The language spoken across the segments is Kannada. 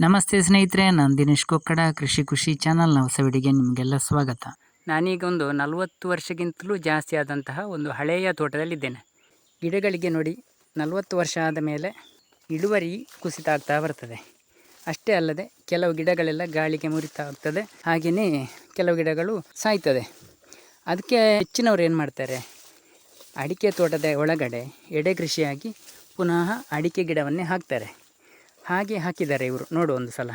ನಮಸ್ತೆ ಸ್ನೇಹಿತರೆ, ನಾನು ದಿನೇಶ್ ಕೊಕ್ಕಡ, ಕೃಷಿ ಖುಷಿ ಚಾನಲ್ನ ಹೊಸ ವಿಡಿಗೆ ನಿಮಗೆಲ್ಲ ಸ್ವಾಗತ. ನಾನೀಗ ಒಂದು ನಲವತ್ತು ವರ್ಷಕ್ಕಿಂತಲೂ ಜಾಸ್ತಿ ಆದಂತಹ ಒಂದು ಹಳೆಯ ತೋಟದಲ್ಲಿದ್ದೇನೆ. ಗಿಡಗಳಿಗೆ ನೋಡಿ, ನಲವತ್ತು ವರ್ಷ ಆದ ಮೇಲೆ ಇಳುವರಿ ಕುಸಿತ ಆಗ್ತಾ ಬರ್ತದೆ. ಅಷ್ಟೇ ಅಲ್ಲದೆ, ಕೆಲವು ಗಿಡಗಳೆಲ್ಲ ಗಾಳಿಗೆ ಮುರಿತಾ ಆಗ್ತದೆ. ಹಾಗೆಯೇ ಕೆಲವು ಗಿಡಗಳು ಸಾಯ್ತದೆ. ಅದಕ್ಕೆ ಹೆಚ್ಚಿನವ್ರು ಏನು ಮಾಡ್ತಾರೆ? ಅಡಿಕೆ ತೋಟದ ಒಳಗಡೆ ಎಡೆ ಕೃಷಿಯಾಗಿ ಪುನಃ ಅಡಿಕೆ ಗಿಡವನ್ನೇ ಹಾಕ್ತಾರೆ. ಹಾಗೆ ಹಾಕಿದ್ದಾರೆ ಇವರು. ನೋಡು ಒಂದು ಸಲ.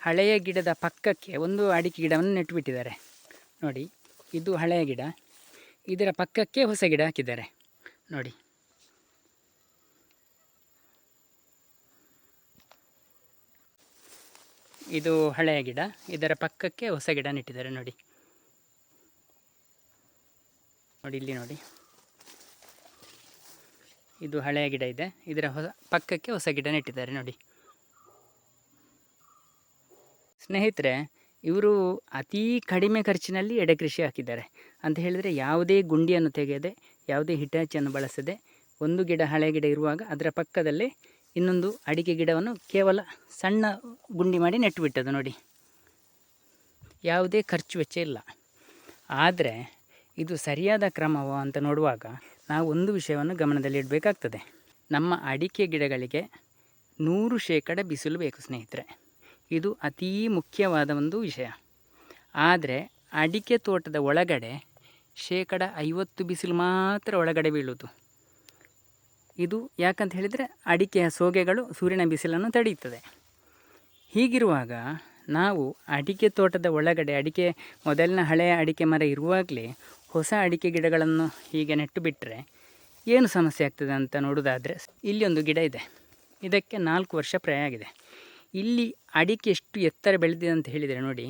ಹಳೆಯ ಗಿಡದ ಪಕ್ಕಕ್ಕೆ ಒಂದು ಅಡಿಕೆ ಗಿಡವನ್ನು ನೆಟ್ಟುಬಿಟ್ಟಿದ್ದಾರೆ ನೋಡಿ, ಇದು ಹಳೆಯ ಗಿಡ. ಇದರ ಪಕ್ಕಕ್ಕೆ ಹೊಸ ಗಿಡ ಹಾಕಿದ್ದಾರೆ. ನೋಡಿ. ಇದು ಹಳೆಯ ಗಿಡ. ಇದರ ಪಕ್ಕಕ್ಕೆ ಹೊಸ ಗಿಡ ನೆಟ್ಟಿದ್ದಾರೆ. ನೋಡಿ. ನೋಡಿ, ಇಲ್ಲಿ ನೋಡಿ. ಇದು ಹಳೆಯ ಗಿಡ ಇದೆ. ಇದರ ಹೊಸ ಪಕ್ಕಕ್ಕೆ ಹೊಸ ಗಿಡ ನೆಟ್ಟಿದ್ದಾರೆ ನೋಡಿ. ಸ್ನೇಹಿತರೆ, ಇವರು ಅತೀ ಕಡಿಮೆ ಖರ್ಚಿನಲ್ಲಿ ಎಡೆ ಕೃಷಿ ಹಾಕಿದ್ದಾರೆ. ಅಂತ ಹೇಳಿದರೆ ಯಾವುದೇ ಗುಂಡಿಯನ್ನು ತೆಗೆಯದೆ, ಯಾವುದೇ ಹಿಟಾಚಿಯನ್ನು ಬಳಸದೆ, ಒಂದು ಗಿಡ ಹಳೆ ಗಿಡ ಇರುವಾಗ ಅದರ ಪಕ್ಕದಲ್ಲಿ ಇನ್ನೊಂದು ಅಡಿಕೆ ಗಿಡವನ್ನು ಕೇವಲ ಸಣ್ಣ ಗುಂಡಿ ಮಾಡಿ ನೆಟ್ಟುಬಿಟ್ಟದು ನೋಡಿ. ಯಾವುದೇ ಖರ್ಚು ವೆಚ್ಚ ಇಲ್ಲ. ಆದರೆ ಇದು ಸರಿಯಾದ ಕ್ರಮವೋ ಅಂತ ನೋಡುವಾಗ ನಾವು ಒಂದು ವಿಷಯವನ್ನು ಗಮನದಲ್ಲಿಡಬೇಕಾಗ್ತದೆ ನಮ್ಮ ಅಡಿಕೆ ಗಿಡಗಳಿಗೆ ನೂರು ಶೇಕಡ ಬಿಸಿಲು ಬೇಕು ಸ್ನೇಹಿತರೆ. ಇದು ಅತೀ ಮುಖ್ಯವಾದ ಒಂದು ವಿಷಯ. ಆದರೆ ಅಡಿಕೆ ತೋಟದ ಒಳಗಡೆ ಶೇಕಡ ಐವತ್ತು ಬಿಸಿಲು ಮಾತ್ರ ಒಳಗಡೆ ಬೀಳೋದು. ಇದು ಯಾಕಂತ ಹೇಳಿದರೆ ಅಡಿಕೆಯ ಸೋಗೆಗಳು ಸೂರ್ಯನ ಬಿಸಿಲನ್ನು ತಡೆಯುತ್ತದೆ. ಹೀಗಿರುವಾಗ ನಾವು ಅಡಿಕೆ ತೋಟದ ಒಳಗಡೆ ಅಡಿಕೆ ಮೊದಲಿನ ಹಳೆಯ ಅಡಿಕೆ ಮರ ಇರುವಾಗಲೇ ಹೊಸ ಅಡಿಕೆ ಗಿಡಗಳನ್ನು ಹೀಗೆ ನೆಟ್ಟು ಬಿಟ್ಟರೆ ಏನು ಸಮಸ್ಯೆ ಆಗ್ತದೆ ಅಂತ ನೋಡೋದಾದರೆ ಇಲ್ಲಿ ಒಂದು ಗಿಡ ಇದೆ. ಇದಕ್ಕೆ ನಾಲ್ಕು ವರ್ಷ ಪ್ರಾಯ ಆಗಿದೆ. ಇಲ್ಲಿ ಅಡಿಕೆ ಎಷ್ಟು ಎತ್ತರ ಬೆಳೆದಿದೆ ಅಂತ ಹೇಳಿದರೆ ನೋಡಿ.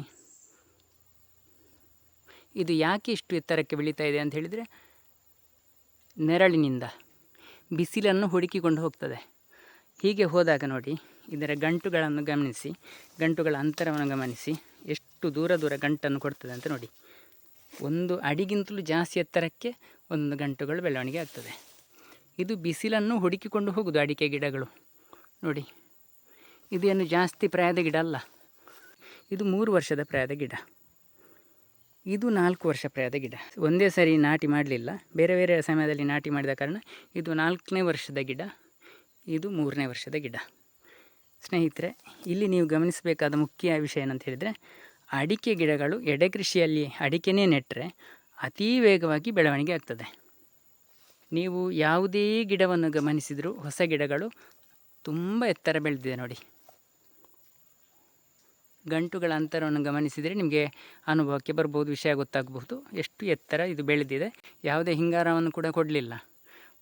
ಇದು ಯಾಕೆ ಇಷ್ಟು ಎತ್ತರಕ್ಕೆ ಬೆಳೀತಾ ಇದೆ ಅಂತ ಹೇಳಿದರೆ ನೆರಳಿನಿಂದ ಬಿಸಿಲನ್ನು ಹುಡುಕಿಕೊಂಡು ಹೋಗ್ತದೆ. ಹೀಗೆ ಹೋದಾಗ ನೋಡಿ, ಇದರ ಗಂಟುಗಳನ್ನು ಗಮನಿಸಿ, ಗಂಟುಗಳ ಅಂತರವನ್ನು ಗಮನಿಸಿ ಎಷ್ಟು ದೂರ ದೂರ ಗಂಟನ್ನು ಕೊಡ್ತದೆ ಅಂತ ನೋಡಿ. ಒಂದು ಅಡಿಗಿಂತಲೂ ಜಾಸ್ತಿ ಎತ್ತರಕ್ಕೆ ಒಂದು ಗಂಟುಗಳು ಬೆಳವಣಿಗೆ ಆಗ್ತದೆ. ಇದು ಬಿಸಿಲನ್ನು ಹುಡುಕಿಕೊಂಡು ಹೋಗುದು ಅಡಿಕೆ ಗಿಡಗಳು. ನೋಡಿ ಇದೇನು ಜಾಸ್ತಿ ಪ್ರಾಯದ ಗಿಡ ಅಲ್ಲ. ಇದು ಮೂರು ವರ್ಷದ ಪ್ರಾಯದ ಗಿಡ. ಇದು ನಾಲ್ಕು ವರ್ಷ ಪ್ರಾಯದ ಗಿಡ. ಒಂದೇ ಸರಿ ನಾಟಿ ಮಾಡಲಿಲ್ಲ. ಬೇರೆ ಬೇರೆ ಸಮಯದಲ್ಲಿ ನಾಟಿ ಮಾಡಿದ ಕಾರಣ ಇದು ನಾಲ್ಕನೇ ವರ್ಷದ ಗಿಡ, ಇದು ಮೂರನೇ ವರ್ಷದ ಗಿಡ. ಸ್ನೇಹಿತರೆ, ಇಲ್ಲಿ ನೀವು ಗಮನಿಸಬೇಕಾದ ಮುಖ್ಯ ವಿಷಯ ಏನಂತ ಹೇಳಿದರೆ ಅಡಿಕೆ ಗಿಡಗಳು ಎಡೆ ಕೃಷಿಯಲ್ಲಿ ಅಡಿಕೆನೇ ನೆಟ್ಟರೆ ಅತೀ ವೇಗವಾಗಿ ಬೆಳವಣಿಗೆ ಆಗ್ತದೆ. ನೀವು ಯಾವುದೇ ಗಿಡವನ್ನು ಗಮನಿಸಿದರೂ ಹೊಸ ಗಿಡಗಳು ತುಂಬ ಎತ್ತರ ಬೆಳೆದಿದೆ ನೋಡಿ. ಗಂಟುಗಳ ಅಂತರವನ್ನು ಗಮನಿಸಿದರೆ ನಿಮಗೆ ಅನುಭವಕ್ಕೆ ಬರ್ಬೋದು, ವಿಷಯ ಗೊತ್ತಾಗಬಹುದು. ಎಷ್ಟು ಎತ್ತರ ಇದು ಬೆಳೆದಿದೆ. ಯಾವುದೇ ಹಿಂಗಾರವನ್ನು ಕೂಡ ಕೊಡಲಿಲ್ಲ.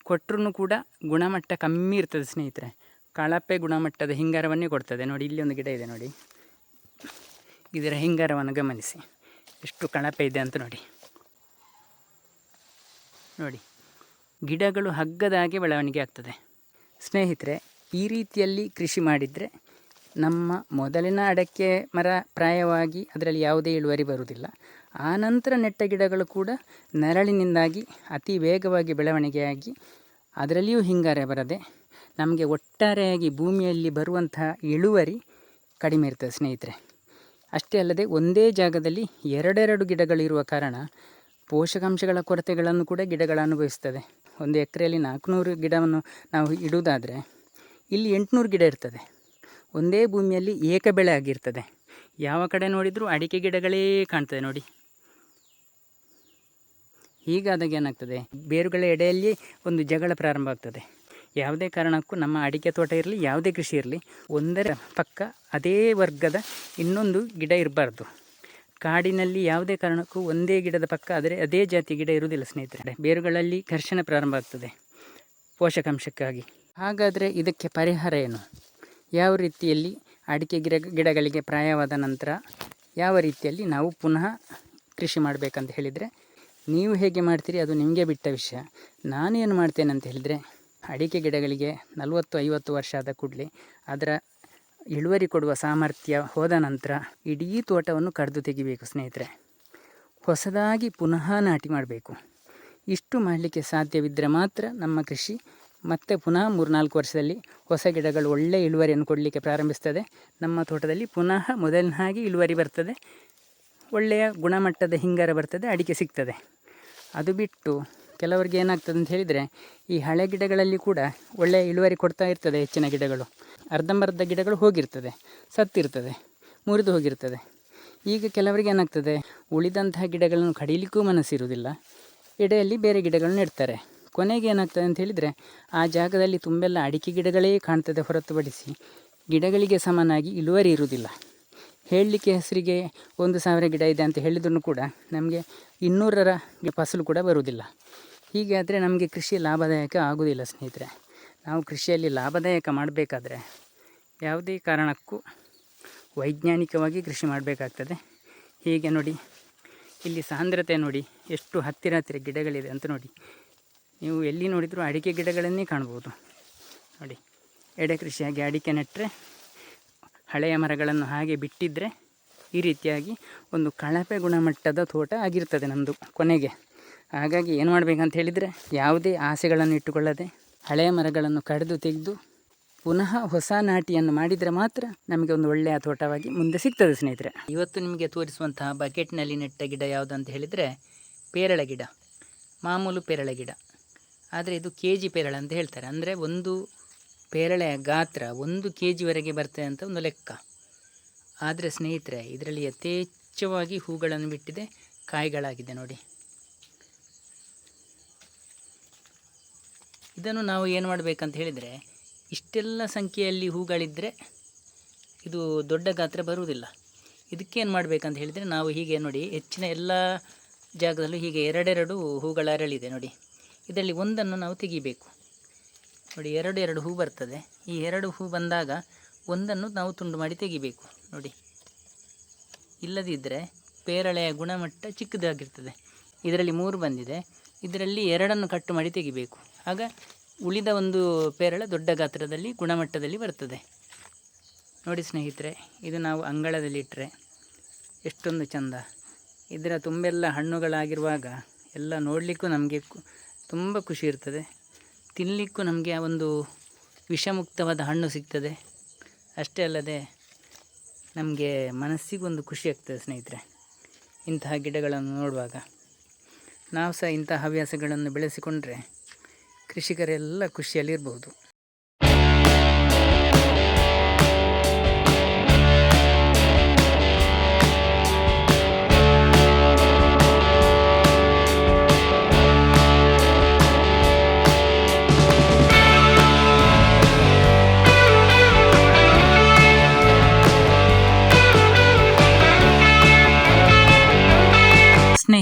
ಕೊಟ್ಟರು ಕೂಡ ಗುಣಮಟ್ಟ ಕಮ್ಮಿ ಇರ್ತದೆ ಸ್ನೇಹಿತರೆ. ಕಳಪೆ ಗುಣಮಟ್ಟದ ಹಿಂಗಾರವನ್ನೇ ಕೊಡ್ತದೆ. ನೋಡಿ, ಇಲ್ಲಿ ಒಂದು ಗಿಡ ಇದೆ ನೋಡಿ. ಇದರ ಹಿಂಗಾರವನ್ನು ಗಮನಿಸಿ. ಎಷ್ಟು ಕಳಪೆ ಇದೆ ಅಂತ ನೋಡಿ. ನೋಡಿ. ಗಿಡಗಳು ಹಗ್ಗದ ಹಾಗೆ ಬೆಳವಣಿಗೆ ಆಗ್ತದೆ. ಸ್ನೇಹಿತರೆ, ಈ ರೀತಿಯಲ್ಲಿ ಕೃಷಿ ಮಾಡಿದರೆ ನಮ್ಮ ಮೊದಲಿನ ಅಡಕೆ ಮರ ಪ್ರಾಯವಾಗಿ ಅದರಲ್ಲಿ ಯಾವುದೇ ಇಳುವರಿ ಬರುವುದಿಲ್ಲ. ಆನಂತರ ನೆಟ್ಟ ಗಿಡಗಳು ಕೂಡ ನೆರಳಿನಿಂದಾಗಿ ಅತಿ ವೇಗವಾಗಿ ಬೆಳವಣಿಗೆಯಾಗಿ ಅದರಲ್ಲಿಯೂ ಹಿಂಗಾರ ಬರದೆ ನಮಗೆ ಒಟ್ಟಾರೆಯಾಗಿ ಭೂಮಿಯಲ್ಲಿ ಬರುವಂತಹ ಇಳುವರಿ ಕಡಿಮೆ ಇರ್ತದೆ ಸ್ನೇಹಿತರೆ. ಅಷ್ಟೇ ಅಲ್ಲದೆ ಒಂದೇ ಜಾಗದಲ್ಲಿ ಎರಡೆರಡು ಗಿಡಗಳಿರುವ ಕಾರಣ ಪೋಷಕಾಂಶಗಳ ಕೊರತೆಗಳನ್ನು ಕೂಡ ಗಿಡಗಳು ಅನುಭವಿಸ್ತದೆ. ಒಂದು ಎಕರೆಯಲ್ಲಿ ನಾಲ್ಕುನೂರು ಗಿಡವನ್ನು ನಾವು ಇಡುವುದಾದರೆ ಇಲ್ಲಿ ಎಂಟುನೂರು ಗಿಡ ಇರ್ತದೆ. ಒಂದೇ ಭೂಮಿಯಲ್ಲಿ ಏಕ ಬೆಳೆ ಆಗಿರ್ತದೆ. ಯಾವ ಕಡೆ ನೋಡಿದರೂ ಅಡಿಕೆ ಗಿಡಗಳೇ ಕಾಣ್ತದೆ ನೋಡಿ. ಹೀಗಾದಾಗ ಏನಾಗ್ತದೆ? ಬೇರುಗಳ ಎಡೆಯಲ್ಲಿ ಒಂದು ಜಗಳ ಪ್ರಾರಂಭ ಆಗ್ತದೆ. ಯಾವುದೇ ಕಾರಣಕ್ಕೂ ನಮ್ಮ ಅಡಿಕೆ ತೋಟ ಇರಲಿ, ಯಾವುದೇ ಕೃಷಿ ಇರಲಿ, ಒಂದರ ಪಕ್ಕ ಅದೇ ವರ್ಗದ ಇನ್ನೊಂದು ಗಿಡ ಇರಬಾರ್ದು. ಕಾಡಿನಲ್ಲಿ ಯಾವುದೇ ಕಾರಣಕ್ಕೂ ಒಂದೇ ಗಿಡದ ಪಕ್ಕ ಆದರೆ ಅದೇ ಜಾತಿ ಗಿಡ ಇರುವುದಿಲ್ಲ ಸ್ನೇಹಿತರೆ. ಬೇರುಗಳಲ್ಲಿ ಘರ್ಷಣೆ ಪ್ರಾರಂಭ ಆಗ್ತದೆ ಪೋಷಕಾಂಶಕ್ಕಾಗಿ. ಹಾಗಾದರೆ ಇದಕ್ಕೆ ಪರಿಹಾರ ಏನು? ಯಾವ ರೀತಿಯಲ್ಲಿ ಅಡಿಕೆ ಗಿಡ, ಗಿಡಗಳಿಗೆ ಪ್ರಾಯವಾದ ನಂತರ ಯಾವ ರೀತಿಯಲ್ಲಿ ನಾವು ಪುನಃ ಕೃಷಿ ಮಾಡಬೇಕಂತ ಹೇಳಿದರೆ, ನೀವು ಹೇಗೆ ಮಾಡ್ತೀರಿ ಅದು ನಿಮಗೆ ಬಿಟ್ಟ ವಿಷಯ. ನಾನೇನು ಮಾಡ್ತೇನೆ ಅಂತ ಹೇಳಿದರೆ ಅಡಿಕೆ ಗಿಡಗಳಿಗೆ ನಲವತ್ತು, ಐವತ್ತು ವರ್ಷ ಆದ ಕೂಡಲೇ ಅದರ ಇಳುವರಿ ಕೊಡುವ ಸಾಮರ್ಥ್ಯ ಹೋದ ನಂತರ ಇಡೀ ತೋಟವನ್ನು ಕಡಿದು ತೆಗಿಬೇಕು ಸ್ನೇಹಿತರೆ. ಹೊಸದಾಗಿ ಪುನಃ ನಾಟಿ ಮಾಡಬೇಕು. ಇಷ್ಟು ಮಾಡಲಿಕ್ಕೆ ಸಾಧ್ಯವಿದ್ದರೆ ಮಾತ್ರ ನಮ್ಮ ಕೃಷಿ ಮತ್ತೆ ಪುನಃ ಮೂರ್ನಾಲ್ಕು ವರ್ಷದಲ್ಲಿ ಹೊಸ ಗಿಡಗಳು ಒಳ್ಳೆಯ ಇಳುವರಿಯನ್ನು ಕೊಡಲಿಕ್ಕೆ ಪ್ರಾರಂಭಿಸ್ತದೆ. ನಮ್ಮ ತೋಟದಲ್ಲಿ ಪುನಃ ಮೊದಲಿನ ಹಾಗೆ ಇಳುವರಿ ಬರ್ತದೆ. ಒಳ್ಳೆಯ ಗುಣಮಟ್ಟದ ಹಿಂಗಾರ ಬರ್ತದೆ, ಅಡಿಕೆ ಸಿಗ್ತದೆ. ಅದು ಬಿಟ್ಟು ಕೆಲವರಿಗೆ ಏನಾಗ್ತದೆ ಅಂತ ಹೇಳಿದರೆ, ಈ ಹಳೆ ಗಿಡಗಳಲ್ಲಿ ಕೂಡ ಒಳ್ಳೆಯ ಇಳುವರಿ ಕೊಡ್ತಾ ಇರ್ತದೆ ಹೆಚ್ಚಿನ ಗಿಡಗಳು. ಅರ್ಧಂಬರ್ಧ ಗಿಡಗಳು ಹೋಗಿರ್ತದೆ, ಸತ್ತಿರ್ತದೆ, ಮುರಿದು ಹೋಗಿರ್ತದೆ. ಈಗ ಕೆಲವರಿಗೆ ಏನಾಗ್ತದೆ, ಉಳಿದಂತಹ ಗಿಡಗಳನ್ನು ಕಡಿಲಿಕ್ಕೂ ಮನಸ್ಸಿರುವುದಿಲ್ಲ. ಎಡೆಯಲ್ಲಿ ಬೇರೆ ಗಿಡಗಳನ್ನು ನೆಡ್ತಾರೆ. ಕೊನೆಗೆ ಏನಾಗ್ತದೆ ಅಂತ ಹೇಳಿದರೆ, ಆ ಜಾಗದಲ್ಲಿ ತುಂಬೆಲ್ಲ ಅಡಿಕೆ ಗಿಡಗಳೇ ಕಾಣ್ತದೆ ಹೊರತುಪಡಿಸಿ ಗಿಡಗಳಿಗೆ ಸಮನಾಗಿ ಇಳುವರಿ ಇರುವುದಿಲ್ಲ. ಹೇಳಲಿಕ್ಕೆ ಹೆಸರಿಗೆ ಒಂದು ಸಾವಿರ ಗಿಡ ಇದೆ ಅಂತ ಹೇಳಿದ್ರು ಕೂಡ ನಮಗೆ ಇನ್ನೂರರ ಫಸಲು ಕೂಡ ಬರುವುದಿಲ್ಲ. ಹೀಗೆ ಆದರೆ ನಮಗೆ ಕೃಷಿ ಲಾಭದಾಯಕ ಆಗುವುದಿಲ್ಲ ಸ್ನೇಹಿತರೆ. ನಾವು ಕೃಷಿಯಲ್ಲಿ ಲಾಭದಾಯಕ ಮಾಡಬೇಕಾದ್ರೆ ಯಾವುದೇ ಕಾರಣಕ್ಕೂ ವೈಜ್ಞಾನಿಕವಾಗಿ ಕೃಷಿ ಮಾಡಬೇಕಾಗ್ತದೆ. ಹೀಗೆ ನೋಡಿ, ಇಲ್ಲಿ ಸಾಂದ್ರತೆ ನೋಡಿ, ಎಷ್ಟು ಹತ್ತಿರ ಹತ್ತಿರ ಗಿಡಗಳಿದೆ ಅಂತ ನೋಡಿ. ನೀವು ಎಲ್ಲಿ ನೋಡಿದರೂ ಅಡಿಕೆ ಗಿಡಗಳನ್ನೇ ಕಾಣ್ಬೋದು. ನೋಡಿ, ಎಡೆ ಕೃಷಿಯಾಗಿ ಅಡಿಕೆ ನೆಟ್ಟರೆ ಹಳೆಯ ಮರಗಳನ್ನು ಹಾಗೆ ಬಿಟ್ಟಿದ್ದರೆ ಈ ರೀತಿಯಾಗಿ ಒಂದು ಕಳಪೆ ಗುಣಮಟ್ಟದ ತೋಟ ಆಗಿರ್ತದೆ ನಮ್ಮದು ಕೊನೆಗೆ. ಹಾಗಾಗಿ ಏನು ಮಾಡಬೇಕಂತ ಹೇಳಿದರೆ ಯಾವುದೇ ಆಸೆಗಳನ್ನು ಇಟ್ಟುಕೊಳ್ಳದೆ ಹಳೆಯ ಮರಗಳನ್ನು ಕಡಿದು ತೆಗೆದು ಪುನಃ ಹೊಸ ನಾಟಿಯನ್ನು ಮಾಡಿದರೆ ಮಾತ್ರ ನಮಗೆ ಒಂದು ಒಳ್ಳೆಯ ತೋಟವಾಗಿ ಮುಂದೆ ಸಿಗ್ತದೆ ಸ್ನೇಹಿತರೆ. ಇವತ್ತು ನಿಮಗೆ ತೋರಿಸುವಂತಹ ಬಕೆಟ್ನಲ್ಲಿ ನೆಟ್ಟ ಗಿಡ ಯಾವುದಂತ ಹೇಳಿದರೆ ಪೇರಳೆ ಗಿಡ, ಮಾಮೂಲು ಪೇರಳೆ ಗಿಡ. ಆದರೆ ಇದು ಕೆ ಜಿ ಪೇರಳೆ ಅಂತ ಹೇಳ್ತಾರೆ. ಅಂದರೆ ಒಂದು ಪೇರಳೆಯ ಗಾತ್ರ ಒಂದು ಕೆ ಜಿವರೆಗೆ ಬರ್ತದೆ ಅಂತ ಒಂದು ಲೆಕ್ಕ. ಆದರೆ ಸ್ನೇಹಿತರೆ, ಇದರಲ್ಲಿ ಯಥೇಚ್ಛವಾಗಿ ಹೂಗಳನ್ನು ಬಿಟ್ಟಿದೆ, ಕಾಯಿಗಳಾಗಿದೆ ನೋಡಿ. ಇದನ್ನು ನಾವು ಏನು ಮಾಡಬೇಕಂತ ಹೇಳಿದರೆ, ಇಷ್ಟೆಲ್ಲ ಸಂಖ್ಯೆಯಲ್ಲಿ ಹೂಗಳಿದ್ದರೆ ಇದು ದೊಡ್ಡ ಗಾತ್ರ ಬರುವುದಿಲ್ಲ. ಇದಕ್ಕೇನು ಮಾಡಬೇಕಂತ ಹೇಳಿದರೆ, ನಾವು ಹೀಗೆ ನೋಡಿ, ಹೆಚ್ಚಿನ ಎಲ್ಲ ಜಾಗದಲ್ಲೂ ಹೀಗೆ ಎರಡೆರಡು ಹೂಗಳ ಅರಳಿದೆ ನೋಡಿ. ಇದರಲ್ಲಿ ಒಂದನ್ನು ನಾವು ತೆಗಿಬೇಕು. ನೋಡಿ, ಎರಡು ಎರಡು ಹೂ ಬರ್ತದೆ. ಈ ಎರಡು ಹೂ ಬಂದಾಗ ಒಂದನ್ನು ನಾವು ತುಂಡು ಮಾಡಿ ತೆಗಿಬೇಕು. ನೋಡಿ ಇಲ್ಲದಿದ್ದರೆ ಪೇರಳೆಯ ಗುಣಮಟ್ಟ ಚಿಕ್ಕದಾಗಿರ್ತದೆ. ಇದರಲ್ಲಿ ಮೂರು ಬಂದಿದೆ. ಇದರಲ್ಲಿ ಎರಡನ್ನು ಕಟ್ಟು ಮಾಡಿ ತೆಗಿಬೇಕು. ಆಗ ಉಳಿದ ಒಂದು ಪೇರಳ ದೊಡ್ಡ ಗಾತ್ರದಲ್ಲಿ ಗುಣಮಟ್ಟದಲ್ಲಿ ಬರ್ತದೆ. ನೋಡಿ ಸ್ನೇಹಿತರೆ, ಇದು ನಾವು ಅಂಗಳದಲ್ಲಿ ಇಟ್ಟರೆ ಎಷ್ಟೊಂದು ಚಂದ. ಇದರ ತುಂಬೆಲ್ಲ ಹಣ್ಣುಗಳಾಗಿರುವಾಗ ಎಲ್ಲ ನೋಡಲಿಕ್ಕೂ ನಮಗೆ ತುಂಬ ಖುಷಿ ಇರ್ತದೆ. ತಿನ್ನಲಿಕ್ಕೂ ನಮಗೆ ಆ ಒಂದು ವಿಷಮುಕ್ತವಾದ ಹಣ್ಣು ಸಿಗ್ತದೆ. ಅಷ್ಟೇ ಅಲ್ಲದೆ ನಮಗೆ ಮನಸ್ಸಿಗೊಂದು ಖುಷಿ ಆಗ್ತದೆ ಸ್ನೇಹಿತರೆ, ಇಂತಹ ಗಿಡಗಳನ್ನು ನೋಡುವಾಗ. ನಾವು ಸಹ ಇಂಥ ಹವ್ಯಾಸಗಳನ್ನು ಬೆಳೆಸಿಕೊಂಡ್ರೆ ಕೃಷಿಕರೆಲ್ಲ ಖುಷಿಯಲ್ಲಿರ್ಬೋದು.